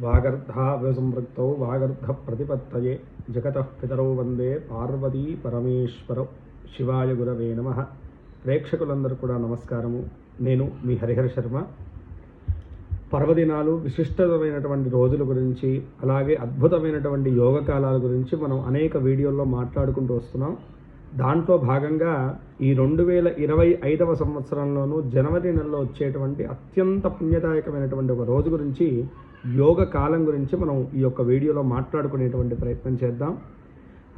వాగర్ధావ్యసంపృక్తౌ వాగర్ధ ప్రతిపత్తయే జగత పితరౌ వందే పార్వతీ పరమేశ్వరౌ శివాయ గురవే నమ. ప్రేక్షకులందరూ కూడా నమస్కారము. నేను మీ హరిహర శర్మ. పర్వదినాలు విశిష్టమైనటువంటి రోజుల గురించి అలాగే అద్భుతమైనటువంటి యోగ కాలాల గురించి మనం అనేక వీడియోల్లో మాట్లాడుకుంటూ వస్తున్నాం. దాంట్లో భాగంగా ఈ రెండు వేల ఇరవై ఐదవ సంవత్సరంలోనూ జనవరి నెలలో వచ్చేటువంటి అత్యంత పుణ్యదాయకమైనటువంటి ఒక రోజు గురించి యోగ కాలం గురించి మనం ఈ యొక్క వీడియోలో మాట్లాడుకునేటువంటి ప్రయత్నం చేద్దాం.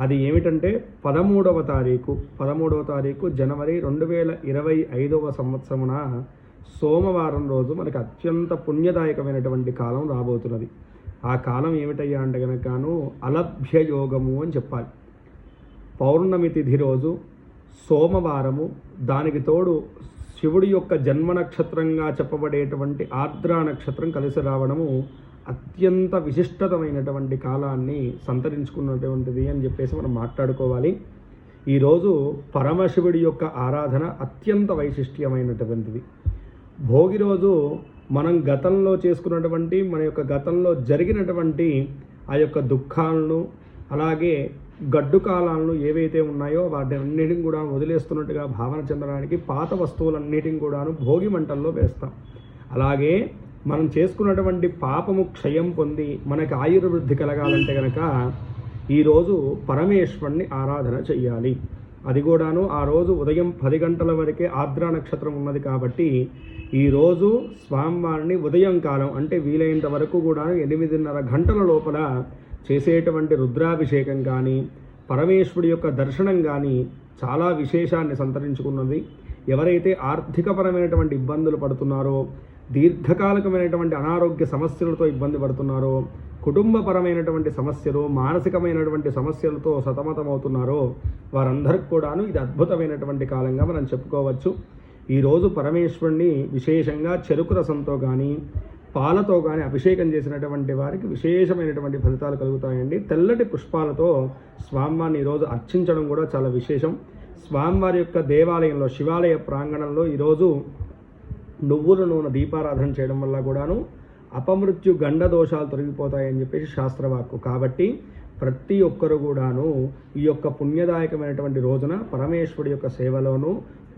అది ఏమిటంటే పదమూడవ తారీఖు పదమూడవ తారీఖు జనవరి రెండు వేల ఇరవై ఐదవ సంవత్సరమున సోమవారం రోజు మనకి అత్యంత పుణ్యదాయకమైనటువంటి కాలం రాబోతున్నది. ఆ కాలం ఏమిటయ్యా అంటే కనుకను అలభ్య యోగము అని చెప్పాలి. పౌర్ణమి తిథి రోజు సోమవారము దానికి తోడు శివుడి యొక్క జన్మ నక్షత్రంగా చెప్పబడేటువంటి ఆర్ద్రా నక్షత్రం కలిసి రావడము అత్యంత విశిష్టతమైనటువంటి కాలాన్ని సంతరించుకున్నటువంటిది అని చెప్పేసి మనం మాట్లాడుకోవాలి. ఈరోజు పరమశివుడి యొక్క ఆరాధన అత్యంత వైశిష్ట్యమైనటువంటిది. భోగి రోజు మనం గతంలో చేసుకున్నటువంటి మన యొక్క గతంలో జరిగినటువంటి ఆ యొక్క దుఃఖాలను అలాగే గడ్డు కాలాలను ఏవైతే ఉన్నాయో వాటిని అన్నిటిని కూడా వదిలేస్తున్నట్టుగా భావన చెందడానికి పాత వస్తువులన్నిటిని కూడాను భోగి మంటల్లో వేస్తాం. అలాగే మనం చేసుకున్నటువంటి పాపము క్షయం పొంది మనకి ఆయుర్వృద్ధి కలగాలంటే కనుక ఈరోజు పరమేశ్వరుని ఆరాధన చెయ్యాలి. అది కూడాను ఆ రోజు ఉదయం పది గంటల వరకే ఆర్ద్రా నక్షత్రం ఉన్నది కాబట్టి ఈరోజు స్వామివారిని ఉదయం కాలం అంటే వీలైనంత వరకు కూడా ఎనిమిదిన్నర గంటల లోపల చేసేటువంటి రుద్రాభిషేకం కానీ పరమేశ్వరుడి యొక్క దర్శనం కానీ చాలా విశేషాన్ని సంతరించుకున్నది. ఎవరైతే ఆర్థికపరమైనటువంటి ఇబ్బందులు పడుతున్నారో దీర్ఘకాలికమైనటువంటి అనారోగ్య సమస్యలతో ఇబ్బంది పడుతున్నారో కుటుంబపరమైనటువంటి సమస్యలు మానసికమైనటువంటి సమస్యలతో సతమతమవుతున్నారో వారందరికి కూడాను ఇది అద్భుతమైనటువంటి కాలంగా మనం చెప్పుకోవచ్చు. ఈరోజు పరమేశ్వరుణ్ణి విశేషంగా చెరుకు రసంతో కానీ పాలతో కానీ అభిషేకం చేసినటువంటి వారికి విశేషమైనటువంటి ఫలితాలు కలుగుతాయండి. తెల్లటి పుష్పాలతో స్వామివారిని ఈరోజు అర్చించడం కూడా చాలా విశేషం. స్వామివారి యొక్క దేవాలయంలో శివాలయ ప్రాంగణంలో ఈరోజు నువ్వుల నూనె దీపారాధన చేయడం వల్ల కూడాను అపమృత్యు గండ దోషాలు తొలగిపోతాయని చెప్పేసి శాస్త్రవాక్కు. కాబట్టి ప్రతి ఒక్కరు కూడాను ఈ యొక్క పుణ్యదాయకమైనటువంటి రోజున పరమేశ్వరుడి యొక్క సేవలోనూ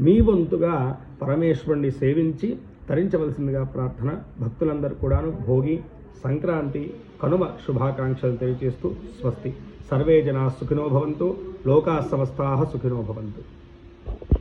మీ వంతుగా పరమేశ్వరుణ్ణి సేవించి తరించవలసిందిగా ప్రార్థన భక్తులందరూ కూడాను భోగి సంక్రాంతి కనుమ శుభాకాంక్షలు తెలియజేస్తూ స్వస్తి. సర్వే జనా సుఖినో భవంతు లోకా సమస్తా సుఖినో భవంతు.